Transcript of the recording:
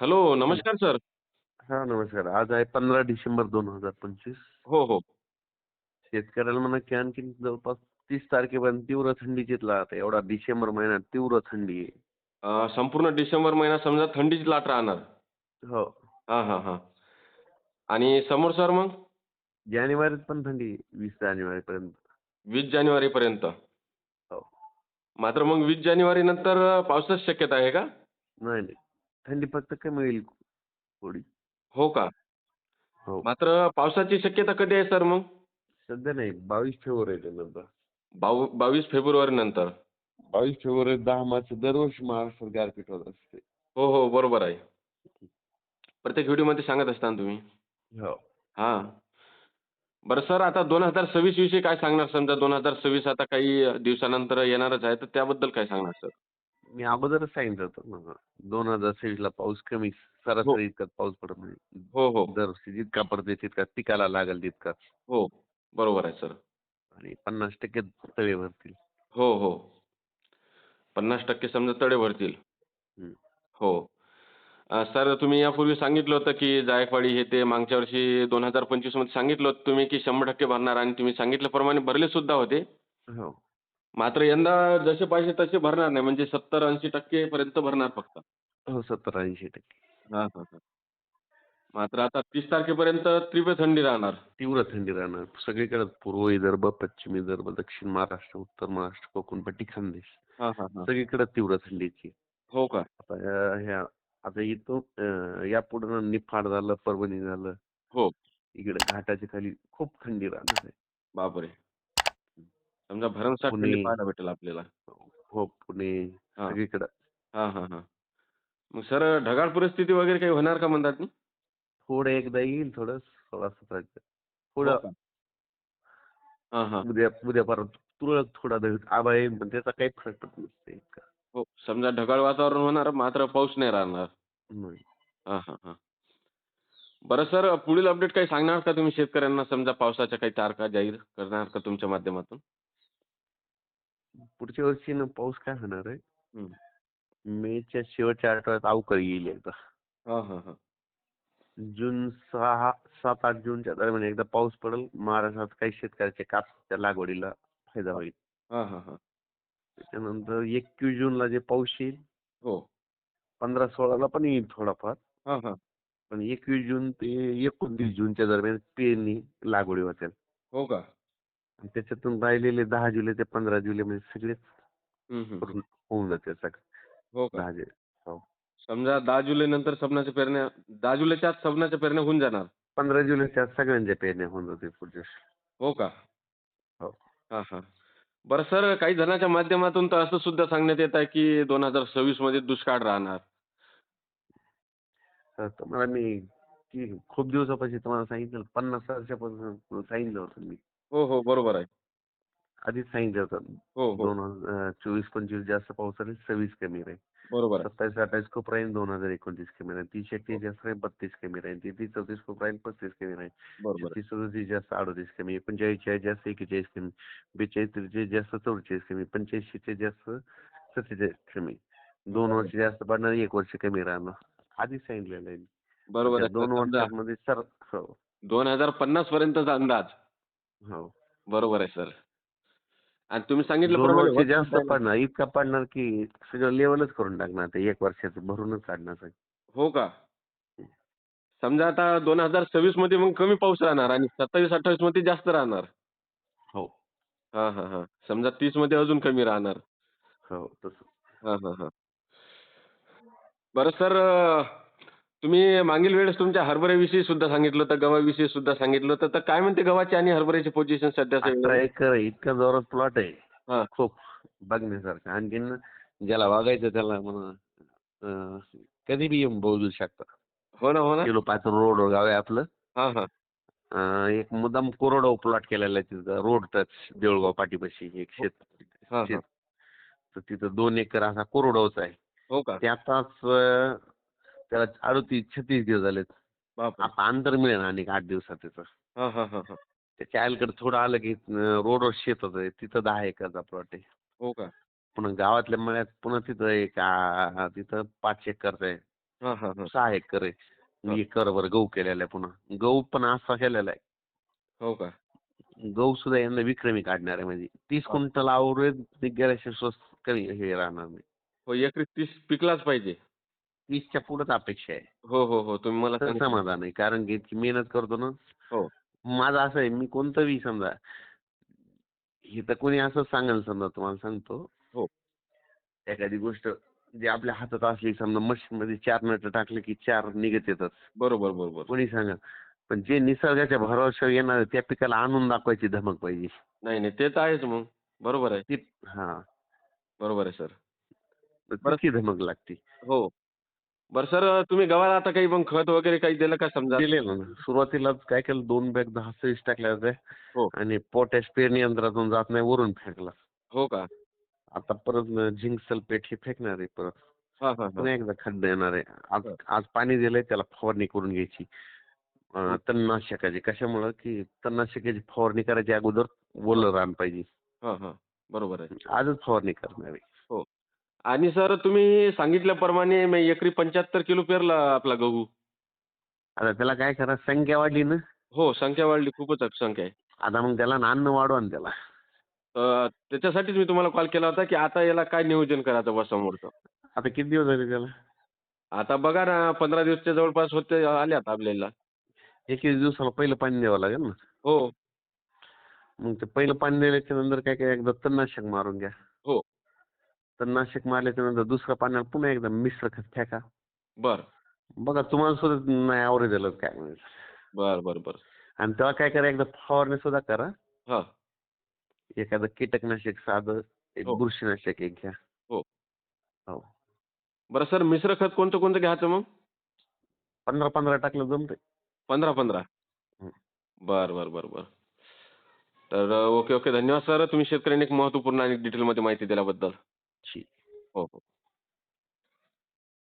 Hello नमस्कार sir. हा नमस्कार. आज आहे पंधरा डिसेंबर दोन हजार पंचवीस. हो हो. शेतकऱ्याला म्हणा की आणखी जवळपास तीस तारखेपर्यंत तीव्र थंडीचीच लाट आहे एवढा डिसेंबर महिन्यात तीव्र थंडी आहे. अं, संपूर्ण डिसेंबर महिना समजा थंडीची लाट राहणार. हो. हां हां हां. आणि समोर सर मग? जानेवारीत पण थंडी आहे, वीस जानेवारी पर्यंत वीस जानेवारीपर्यंत. हो. मात्र मग वीस जानेवारी नंतर पावसाची शक्यता आहे का? नाही नाही. थंडी फक्त कमी होईल थोडी. हो का? हो. मात्र पावसाची शक्यता कधी आहे सर मग? सध्या नाही बावीस फेब्रुवारी नंतर बाव बावीस फेब्रुवारी नंतर. बावीस फेब्रुवारी दहा मार्च दरवर्षी महाराष्ट्रात गारपीट होत असते. हो हो बरोबर आहे. प्रत्येक व्हिडिओमध्ये सांगत असता ना तुम्ही. हो. हां. बरं सर आता दोन हजार सव्वीस विषयी काय सांगणार? समजा दोन हजार सव्वीस आता काही दिवसानंतर येणारच आहे तर त्याबद्दल काय सांगणार सर? मी अगोदरच सांगितलं होतं दोन हजार सव्वीस ला पाऊस कमी सरासरी इतकाच पाऊस पडत नाही. हो हो. दरवर्षी जितका पडते तितका पिकाला लागेल तितका. हो बरोबर आहे सर. आणि पन्नास टक्के तळे भरतील. हो हो. पन्नास टक्के समजा तडे भरतील. हो. अं, सर तुम्ही यापूर्वी सांगितलं होतं की जायकवाडी हे ते मागच्या वर्षी दोन हजार पंचवीसमध्ये सांगितलं होतं तुम्ही की शंभर टक्के भरणार आणि तुम्ही सांगितल्याप्रमाणे भरले सुद्धा होते. हो. मात्र यंदा जसे पाहिजे तसे भरणार नाही. म्हणजे सत्तर ऐंशी टक्केपर्यंत भरणार फक्त. हो सत्तर ऐंशी टक्के. हां हां हां. मात्र आता तीस तारखेपर्यंत तीव्र थंडी राहणार. तीव्र थंडी राहणार. सगळीकडे पूर्व विदर्भ पश्चिम विदर्भ दक्षिण महाराष्ट्र उत्तर महाराष्ट्र कोकणपट्टी खानदेश हां हां हां. सगळीकडे तीव्र थंडीची हो का? आता ह्या- ह्या आता इथून अं, यापुढे निफाड झालं परभणी झालं. हो. इकडे घाटाच्या खाली खूप थंडी राहणार आहे. बापरे. समजा भरमसाठ पुणे- पाहायला भेटेल आपल्याला. हो पुणे हा. सगळीकडे. हां हां हां. मग सर ढगाळ परिस्थिती वगैरे काही होणार का म्हणतात नाही थोडं एकदा येईल थोडं थोडासा हो थोडं का? हां हां. उद्या उद्या परत तुरळक थोडा दही आबा येईल पण त्याचा काही फरक पडत नसते इतका. हो समजा ढगाळ वातावरण होणार मात्र पाऊस नाही राहणार. नाही. हां हां हां. बरं सर पुढील अपडेट काही सांगणार का तुम्ही शेतकऱ्यांना? समजा पावसाच्या काही तारखा जाहीर करणार का तुमच्या माध्यमातून? पुढच्या वर्षी ना पाऊस काय होणार आहे? हम्म. मेच्या शेवटच्या आठवड्यात अवकाळी येईल एकदा. हां हां हां. जून सहा सात आठ जूनच्या दरम्यान एकदा पाऊस पडेल. महाराष्ट्रात काही शेतकऱ्याच्या कापसाच्या लागवडीला फायदा होईल. हां हां हां. त्याच्यानंतर एकवीस जूनला जे पाऊस येईल हो. पंधरा सोळाला पण येईल थोडाफार. पण एकवीस जून ते एकोणतीस जूनच्या दरम्यान पेरणी लागवडी होतील हो का? आणि त्याच्यातून राहिलेले दहा जुलै ते पंधरा जुलै म्हणजे. करून होऊन जाते सगळं. हो का? दहा जुलै हो. समजा दहा जुलै नंतर सबनाच्या पेरण्या दहा जुलैच्या आत सबनाच्या पेरण्या होऊन जाणार. पंधरा जुलैच्या आत सगळ्यांच्या पेरण्या होऊन जातील पुढच्या वर्षी. हो का? हो. हां हां. बरं सर काही जणांच्या माध्यमातून तर असं सुद्धा सांगण्यात येत आहे की दोन हजार सव्वीसमध्ये दुष्काळ राहणार. तर तुम्हाला मी की खूप दिवसापासून तुम्हाला सांगितलं पन्नास वर्षापासून सांगितलं होतं मी. हो हो. बरोबर आहे. आधीच सांगितलं होतं. हो हो. दोन हज़ार चोवीस पंचवीस जास्त पाऊस राहील सव्वीस कमी राहील. बरोबर आहे. सत्तावीस अठ्ठावीस खूप राहील दोन हज़ार एकोणतीस कमी राहील. तीस एकतीस जास्त राहील बत्तीस कमी राहील. तेहतीस चौतीस खूप राहील पस्तीस कमी राहील. बरोबर आहे. छत्तीस सदतीस जास्त अडतीस कमी एकोणचाळीस चाळीस जास्त एकेचाळीस कमी बेचाळीस त्रेचाळीस जास्त चौवेचाळीस कमी पंच्याऐंशी जास्त सत्तेचाळीस कमी. दोन वर्ष जास्त पडणार एक वर्ष कमी राहणार. आधीच सांगितलेलं आहे. बरोबर आहे. दोन वर्षामध्ये सर हो. दोन हज़ार पन्नास पर्यंतचा अंदाज. हो. बरोबर आहे सर. आणि तुम्ही सांगितल्याप्रमाणे जास्त. पडणार इतका पडणार की सगळं लेवलच करून टाकणार ते एक वर्षाचं भरूनच काढणार सगळं. हो का? समजा आता दोन हजार सव्वीसमध्ये मग कमी पाऊस राहणार आणि सत्तावीस अठ्ठावीसमध्ये जास्त राहणार. हो. हा हा हा. समजा तीसमध्ये अजून कमी राहणार. हो तसं. हा हा हा. बरं सर तुम्ही मागील वेळेस तुमच्या हरभऱ्याविषयी सुद्धा सांगितलं होतं गव्हाविषयी सुद्धा सांगितलं होतं. तर काय म्हणते गव्हाची आणि हरभऱ्याची पोझिशन सध्याच्या अठरा? एकर आहे, इतका जोरात प्लॉट हा. आहे खूप बघण्यासारखं. आणखीन ज्याला वागायचं त्याला म्हणा अं, कधी बी येऊन बोलू शकता. हो ना हो ना. किलो पाच रोड गाव आहे आपलं. हा हा. अं, एक मुद्दाम कोरडो प्लॉट केलेला आहे तिथं. रोड टच देऊळगाव पाठीपाशी एक शेत. हा शेत. तर तिथं दोन एकर असा कोरडोच आहे. हो का? ते आताच अं, त्याला अडतीस छत्तीस दिवस झालेत. आता अंतर मिळेल आणि आठ दिवसात त्याचं. हा हा हा हा. त्याच्या आईकडे थोडं आलं की रोडवर शेत होतं. तिथं दहा एकरचा प्लॉट आहे. हो का? पुन्हा गावातल्या मळ्यात पुन्हा तिथं एक तिथं पाच एकरचं आहे. हा हा हा. सहा एकर. आहे. एकरवर गहू केलेला आहे पुन्हा. गहू पण असा केलेला आहे. हो का? गहू सुद्धा यंदा विक्रमी काढणार आहे. म्हणजे तीस हा. क्विंटल आवरेज गेल्याशिवाय स्वस्त कमी हे राहणार नाही. हो एकरी तीस पिकलाच पाहिजे. तीसच्या पुढेच अपेक्षा आहे. हो हो हो. तुम्ही मला तर सांगितलं. समाधान आहे. कारण की इतकी मेहनत करतो ना. हो. माझं असं आहे मी कोणतंही समजा हे तर कोणी असं सांगेल समजा तुम्हाला सांगतो. हो. एखादी गोष्ट जी आपल्या हातात असली समजा मशीन मध्ये चार नट टाकले की चार निघत येतात. बरोबर बरोबर. कोणी सांगा पण जे निसर्गाच्या भरोश्यावर येणार आहे, त्या पिकाला आणून दाखवायची धमक पाहिजे. नाही नाही. ते तर आहेच मग. बरोबर आहे. ती हा. बरोबर आहे सर. तर तिची धमक लागते. हो. बरं सर तुम्ही गव्हाला आता काही मग खत वगैरे काही दिलं का समजा? दिलेलं ना. सुरुवातीला काय केलं दोन बॅग दहा सव्वीस टाकल्या हो. होत्या आणि पोटॅश पेरणी यंत्रातून जात नाही वरून फेकला. हो का? आता परत झिंक सल्फेट हे फेकणार आहे परत. हा हा हा. पुन्हा एकदा खड्ड येणार आहे. आज. आज पाणी दिलंय त्याला फवारणी करून घ्यायची. अं, हो. तणनाशकाची. कशामुळं? की तणनाशकाची फवारणी करायची अगोदर ओलं रान पाहिजे. हा हा. बरोबर आहे. आजच फवारणी करणार आहे. आणि सर तुम्ही सांगितल्याप्रमाणे मी एकरी पंच्याहत्तर किलो पेरला आपला गहू. आता त्याला काय करा संख्या वाढली ना? हो संख्या वाढली खूपच संख्या आहे. आता मग त्याला ना अन्न वाढवा ना त्याला. तर त्याच्यासाठीच मी तुम्हाला कॉल केला होता की आता याला काय नियोजन करायचं बा समोरचं आता किती दिवस झाले त्याला? आता बघा ना पंधरा दिवसच्या जवळपास होते आले आता आपल्याला. एक एक दिवसाला पहिलं पाणी द्यावं लागेल ना? हो. मग ते पहिलं पाणी दिल्याच्या नंतर काय काय एकदा तणनाशक मारून घ्या. हो. तणनाशक मारल्याच्या नंतर दुसऱ्या पाण्याला पुन्हा एकदा मिश्र खत फेका. बर. बघा तुम्हाला सुद्धा नाही आवरेज झालं काय म्हणायचं. बर बर बर. आणि तेव्हा काय करा एकदा फवारणी सुद्धा करा. हा. एखादं कीटकनाशक साधं एक हो. बुरशीनाशक एक घ्या. हो. हो. बरं सर मिश्र खत कोणतं कोणतं घ्यायचं मग? पंधरा पंधरा टाकलं जमतंय. पंधरा पंधरा. हं. बर बर बर बर. तर ओके ओके. धन्यवाद सर. तुम्ही शेतकऱ्यांनी एक महत्त्वपूर्ण आणि डिटेलमध्ये माहिती दिल्याबद्दल. ठीक हो हो